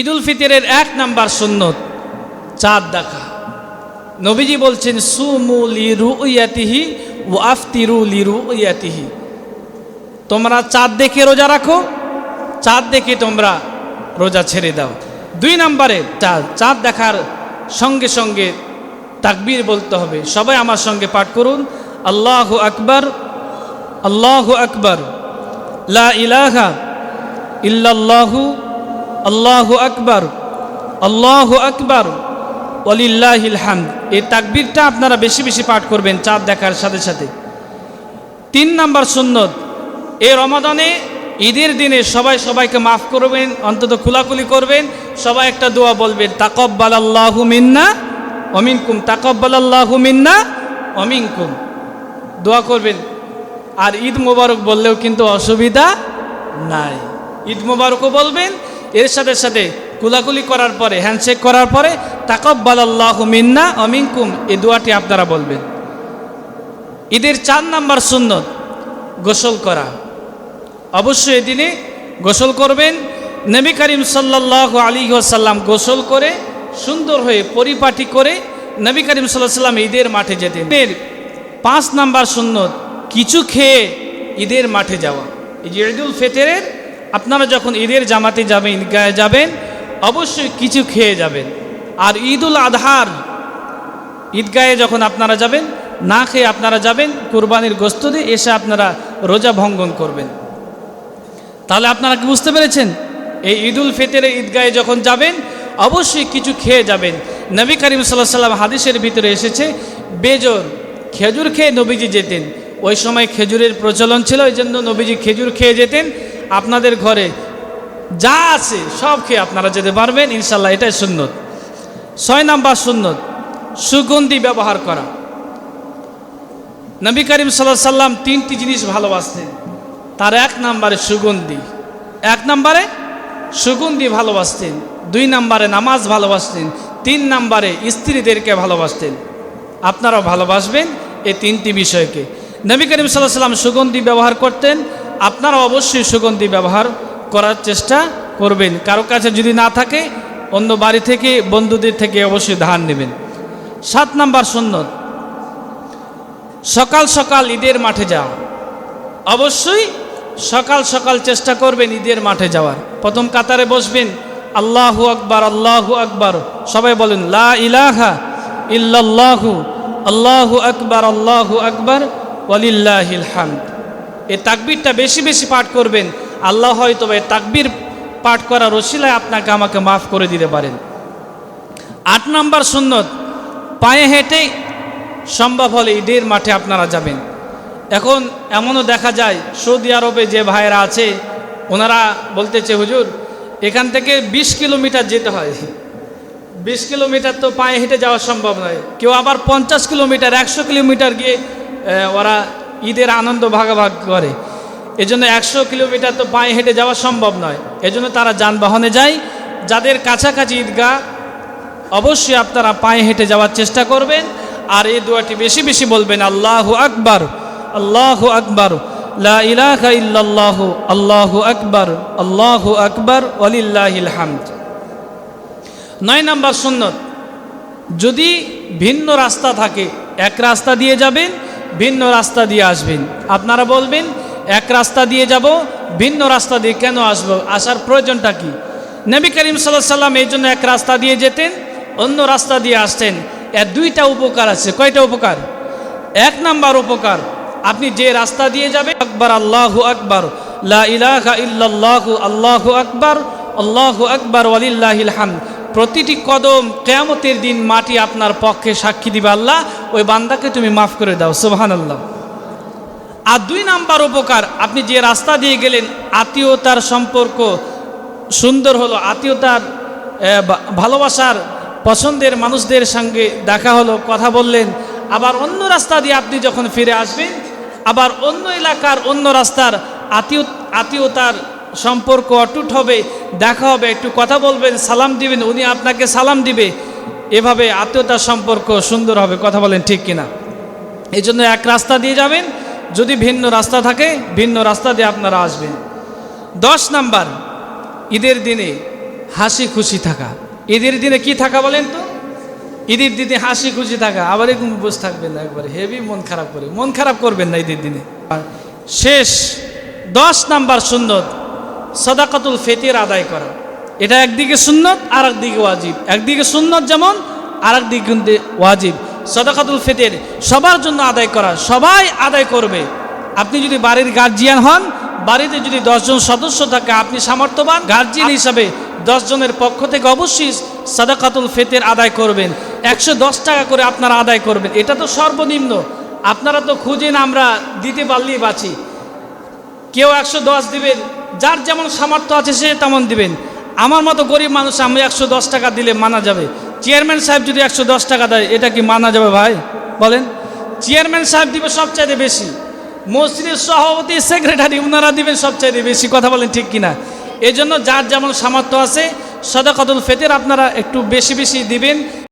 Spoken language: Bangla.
ঈদুল ফিতরের এক নাম্বার সুন্নত, চাঁদ দেখা। নবীজি বলছেন, সুমু লিরু ইয়াতিহি ও আফতিরু লিরু ইয়াতিহি তোমরা চাঁদ দেখে রোজা রাখো, চাঁদ দেখে তোমরা রোজা ছেড়ে দাও। দুই নম্বরে, চাঁদ চাঁদ দেখার সঙ্গে সঙ্গে তাকবীর বলতে হবে। সবাই আমার সঙ্গে পাঠ করুন, আল্লাহ আকবর আল্লাহ আকবর, লা ইলাহা ইল্লাল্লাহু আল্লাহু আকবর, আল্লাহ আকবর অলিল্লাহিল হামদ। এই তাকবীরটা আপনারা বেশি বেশি পাঠ করবেন, চাঁদ দেখার সাথে সাথে। তিন নাম্বার সুন্নত, এই রমাদানে ঈদের দিনে সবাই সবাইকে মাফ করবেন, অন্তত খুলাকুলি করবেন, সবাই একটা দোয়া বলবেন তাকব্বাল আল্লাহু মিন্না অমিনকুম তাকব্বাল আল্লাহু মিন্না অমিনকুম দোয়া করবেন। আর ঈদ মোবারক বললেও কিন্তু অসুবিধা নাই। ঈদ মোবারকও বলবেন এর সাথে সাথে কুলাকুলি করার পরে হ্যান্ডশেক করার পরে তাকব্বাল আল্লাহু মিন্না অমিনকুম এই দোয়াটি আপনারা বলবেন। ঈদের চার নাম্বার সুন্নত, গোসল করা। অবশ্যই এদিনে গোসল করবেন। নবী করিম সাল্লাহ আলী সাল্লাম গোসল করে, সুন্দর হয়ে পরিপাটি করে নবী করিম সাল্লাহ সাল্লাম ঈদের মাঠে যেতেন। এর পাঁচ নাম্বার সুন্নত, কিছু খেয়ে ঈদের মাঠে যাওয়া। এই যে ঈদুল ফেতেরের আপনারা যখন ঈদের জামাতে যাবেন, ঈদগাহে যাবেন, অবশ্যই কিছু খেয়ে যাবেন। আর ঈদুল আধার, ঈদগাহে যখন আপনারা যাবেন, না খেয়ে আপনারা যাবেন, কুরবানির গোস্ত দিয়ে এসে আপনারা রোজা ভঙ্গন করবেন। তাহলে আপনারা কি বুঝতে পেরেছেন? এই ঈদুল ফিতরের ঈদগাহে যখন যাবেন, অবশ্যই কিছু খেয়ে যাবেন। নবী করিম সাল্লাহ সাল্লাম হাদিসের ভিতরে এসেছে, বেজর খেজুর খেয়ে নবীজি যেতেন। ওই সময় খেজুরের প্রচলন ছিল ওই জন্য নবীজি খেজুর খেয়ে যেতেন। আপনাদের ঘরে যা আছে সব খেয়ে আপনারা যেতে পারবেন ইনশাল্লাহ এটাই সুন্নত। ছয় নাম্বার সুন্নত, সুগন্ধি ব্যবহার করা। নবী করিম সাল্লাহ সাল্লাম তিনটি জিনিস ভালোবাসতেন। তার এক নাম্বারে সুগন্ধি, এক নাম্বারে সুগন্ধি ভালোবাসতেন, দুই নাম্বারে নামাজ ভালোবাসতেন, তিন নাম্বারে স্ত্রীদেরকে ভালোবাসতেন। আপনারাও ভালোবাসবেন এই তিনটি বিষয়কে। নবী করিম সাল্লাহ সাল্লাম সুগন্ধি ব্যবহার করতেন আপনারা অবশ্যই সুগন্ধি ব্যবহার করার চেষ্টা করবেন। কারও কাছে যদি না থাকে, অন্য বাড়ি থেকে, বন্ধুদের থেকে অবশ্যই ধার নেবেন। সাত নাম্বার সুন্নত। সকাল সকাল ঈদের মাঠে যাওয়া। অবশ্যই সকাল সকাল চেষ্টা করবেন ঈদের মাঠে যাওয়ার। প্রথম কাতারে বসবেন, আল্লাহু আকবার আল্লাহু আকবার। সবাই বলেন, লা ইলাহা ইল্লাল্লাহু। আল্লাহু আকবার আল্লাহু আকবার। ওয়ালিল্লাহিল হামদ। এই তাকবীরটা বেশি বেশি পাঠ করবেন। আল্লাহ হয়তো এই তাকবীর পাঠ করার রসিলায় আপনাকে আমাকে মাফ করে দিতে পারেন। আট নম্বর সুন্নত, পায়ে হেঁটে সম্ভব হলে ঈদের মাঠে আপনারা যাবেন। এখন এমনও দেখা যায়, সৌদি আরবে যে ভাইয়েরা আছে, ওনারা বলতেছে, হুজুর, এখান থেকে ২০ কিলোমিটার যেতে হয়। ২০ কিলোমিটার তো পায়ে হেঁটে যাওয়া সম্ভব নয়। কেউ আবার পঞ্চাশ কিলোমিটার, একশো কিলোমিটার গিয়ে ওরা ঈদের আনন্দ ভাগাভাগ করে। এজন্য একশো কিলোমিটার তো পায়ে হেঁটে যাওয়া সম্ভব নয়। এজন্য তারা যানবাহনে যায়। যাদের কাছাকাছি ঈদগাহ, অবশ্যই আপনারা পায়ে হেঁটে যাওয়ার চেষ্টা করবেন। আর এই দোয়াটি বেশি বেশি বলবেন, আল্লাহ আকবর আল্লাহ আকবর, লা ইলাহা ইল্লাল্লাহু, আল্লাহু আকবার আল্লাহু আকবার, ওয়ালিল্লাহিল হামদ। নয় নাম্বার সুন্নত, যদি ভিন্ন রাস্তা থাকে, এক রাস্তা দিয়ে যাবেন ভিন্ন রাস্তা দিয়ে আসবেন। আপনারা বলবেন, এক রাস্তা দিয়ে যাব, ভিন্ন রাস্তা দিয়ে কেন আসব? আসার প্রয়োজনটা কি? নবী করিম সাল্লাহ সাল্লাম এই জন্য এক রাস্তা দিয়ে যেতেন, অন্য রাস্তা দিয়ে আসতেন। এর দুইটা উপকার আছে। কয়টা উপকার? এক নাম্বার উপকার, আপনি যে রাস্তা দিয়ে যাবে আকবর আল্লাহু আকবর, লা ইলাহা ইল্লাল্লাহু আল্লাহু আকবর আল্লাহু আকবর ওয়ালিল্লাহিল প্রতিটি কদম কেয়ামতের দিন মাটি আপনার পক্ষে সাক্ষী দিবে আল্লাহ, ওই বান্দাকে তুমি মাফ করে দাও সুবহান আল্লাহ আর দুই নাম্বার উপকার, আপনি যে রাস্তা দিয়ে গেলেন, আত্মীয়তার সম্পর্ক সুন্দর হলো, আত্মীয়তার ভালোবাসার পছন্দের মানুষদের সঙ্গে দেখা হলো, কথা বললেন, আবার অন্য রাস্তা দিয়ে আপনি যখন ফিরে আসবেন, আবার অন্য এলাকার অন্য রাস্তার আত্মীয়, আত্মীয়তার সম্পর্ক অটুট হবে, দেখা হবে, একটু কথা বলবেন, সালাম দিবেন, উনি আপনাকে সালাম দিবে। এভাবে আত্মীয়তার সম্পর্ক সুন্দর হবে, কথা বলেন ঠিক কিনা। এই জন্য এক রাস্তা দিয়ে যাবেন, যদি ভিন্ন রাস্তা থাকে, ভিন্ন রাস্তা দিয়ে আপনারা আসবেন। দশ নাম্বার, ঈদের দিনে হাসি খুশি থাকা। ঈদের দিনে কি থাকা বলেন তো? ঈদের দিনে হাসি খুশি থাকা, আবার এরকম বসে থাকবেন না একবারে, হেভি মন খারাপ করে, মন খারাপ করবেন না ঈদের দিনে। শেষ, দশ নাম্বার সুন্নত। সদাকাতুল ফেতের আদায় করা। এটা একদিকে সুন্নত আর একদিকে ওয়াজিব। একদিকে সুন্নত যেমন আর একদিকে কিন্তু ওয়াজিব। সদাকাতুল ফেতের সবার জন্য আদায় করা। সবাই আদায় করবে। আপনি যদি বাড়ির গার্জিয়ান হন, বাড়িতে যদি দশজন সদস্য থাকে, আপনি সামর্থ্যবান গার্জিয়ান হিসাবে দশজনের পক্ষ থেকে অবশ্যই সাদাকাতুল ফেতের আদায় করবেন। একশো দশ টাকা করে আপনারা আদায় করবেন। এটা তো সর্বনিম্ন। আপনারা তো খুঁজেন আমরা দিতে পারলেই বাঁচি। কেউ একশো দশ দিবেন যার যেমন সামর্থ্য আছে সে তেমন দিবেন। আমার মতো গরিব মানুষ আমি একশো দশ টাকা দিলে মানা যাবে। চেয়ারম্যান সাহেব যদি একশো দশ টাকা দেয়, এটা কি মানা যাবে ভাই? বলেন। চেয়ারম্যান সাহেব দিবে সবচাইতে বেশি। মসজিদের সভাপতি, সেক্রেটারি ওনারা দিবেন সবচাইতে বেশি। কথা বলেন ঠিক কিনা? এই জন্য যার যেমন সামর্থ্য আছে, সদাকতুল ফেতের আপনারা একটু বেশি বেশি দিবেন।